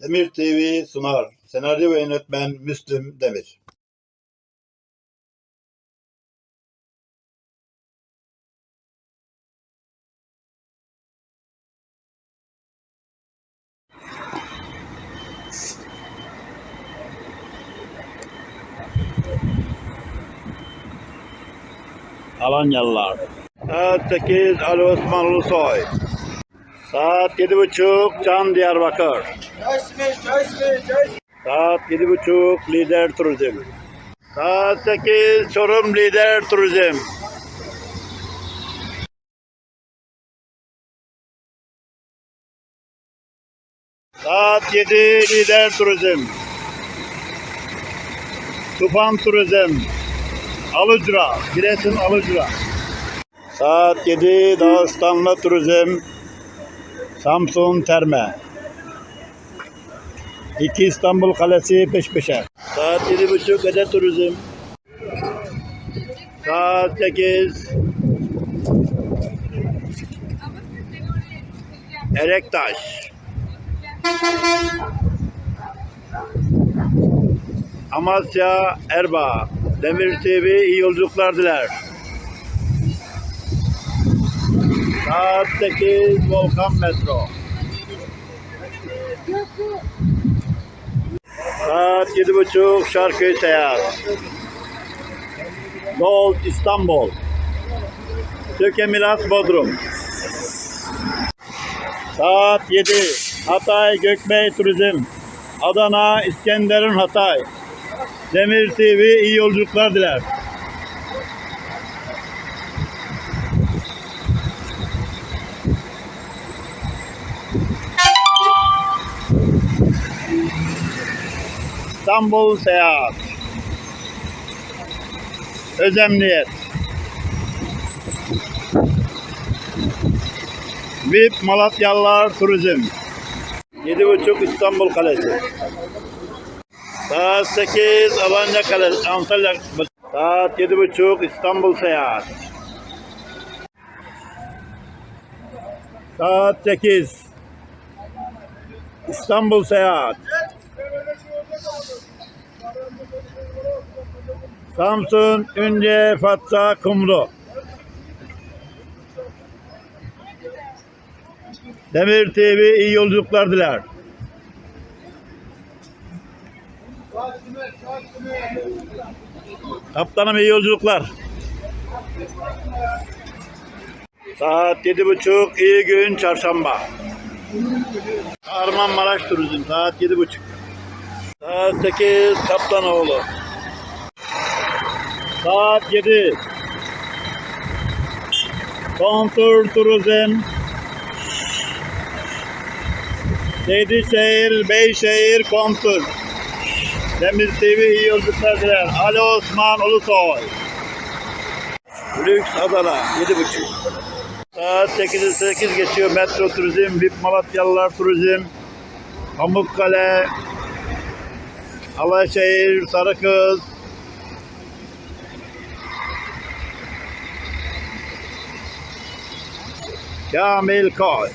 Demir TV sunar. Senaryo ve yönetmen Müslüm Demir. Alanyalılar. Saat 8 Ali Osman Ulusoy. Saat 7.30 Can Diyarbakır. Saat 7.30 Lider Turizm. Saat 8 Çorum Lider Turizm. Saat 7 Lider Turizm. Tufan Turizm. Alıcıra. Giresun Alıcıra. Saat 7 Dağıstanlı Turizm. Samsun Terme. İki İstanbul Kalesi peş peşe. Saat yedi buçuk Ede Turizm. Saat sekiz Erektaş. Amasya Erbaa. Demir TV iyi yolculuklar diler. Saat 8 Volkan Metro. Saat yedi buçuk Şarköy Seyahat. Gold İstanbul. Söke Milas Bodrum. Saat 7 Hatay Gökbey Turizm. Adana İskenderun Hatay. Demir TV iyi yolculuklar diler. İstanbul Seyahat. Özemniyet. VIP Malatyalılar Turizm. Yedi buçuk İstanbul Kalesi. Saat 8 Alanya Kalesi. Antalya. Saat yedi buçuk İstanbul Seyahat. Saat 8 İstanbul Seyahat. Samsun, Ünye, Fatsa, Kumru. Demir TV iyi yolculuklar diler. Kaptanım iyi yolculuklar. Saat yedi buçuk, iyi gün, çarşamba. Kahramanmaraş Turizm, saat yedi buçuk. Saat sekiz, Kaptanoğlu. Saat 7. Kontur Turizm. Seydişehir, Beyşehir, Kontur. Demir TV iyi yolculuklar diler. Ali Osman Ulusoy. Lüks Adana 7.30. Saat 8'i 8 geçiyor. Metro Turizm, VIP Malatyalılar Turizm. Pamukkale, Alaşehir, Sarıkız, Kamil Koç.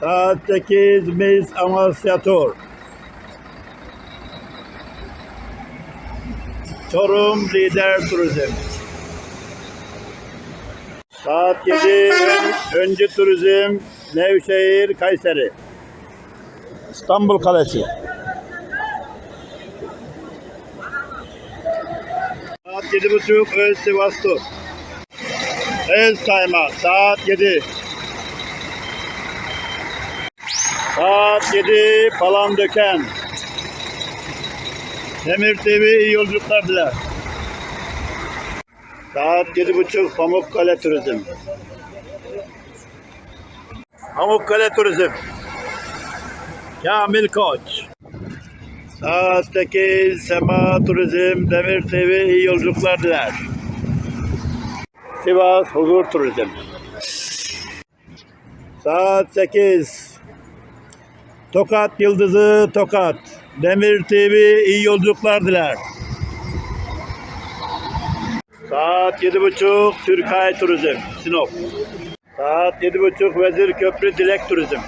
Saat 8 Miss Amasya Tur. Çorum Lider Turizm. Saat 7 Ön- Öncü Turizm Nevşehir Kayseri. İstanbul Kalesi. Yedi buçuk Öz Sivas Tur. Öz Kaymak saat yedi. Saat yedi Palandöken. Demir TV iyi yolculuklar diler. Saat yedi buçuk Pamukkale Turizm. Pamukkale Turizm. Kamil Koç. Saat 8 Sema Turizm Demir TV iyi yolculuklar diler. Sivas Huzur Turizm. Saat 8 Tokat Yıldızı Tokat Demir TV iyi yolculuklar diler. Saat yedi buçuk Türkay Turizm Sinop. Saat yedi buçuk Vezir Köprü Dilek Turizm.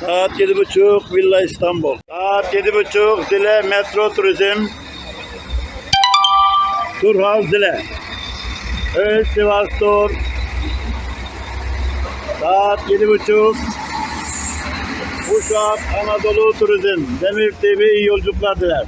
Saat yedi buçuk Villa İstanbul. Saat yedi buçuk Metro Turizm. Turhal Zile. Öz Sivas Tur. Saat yedi buçuk. Uşak Anadolu Turizm. Demir TV iyi yolculuklar diler.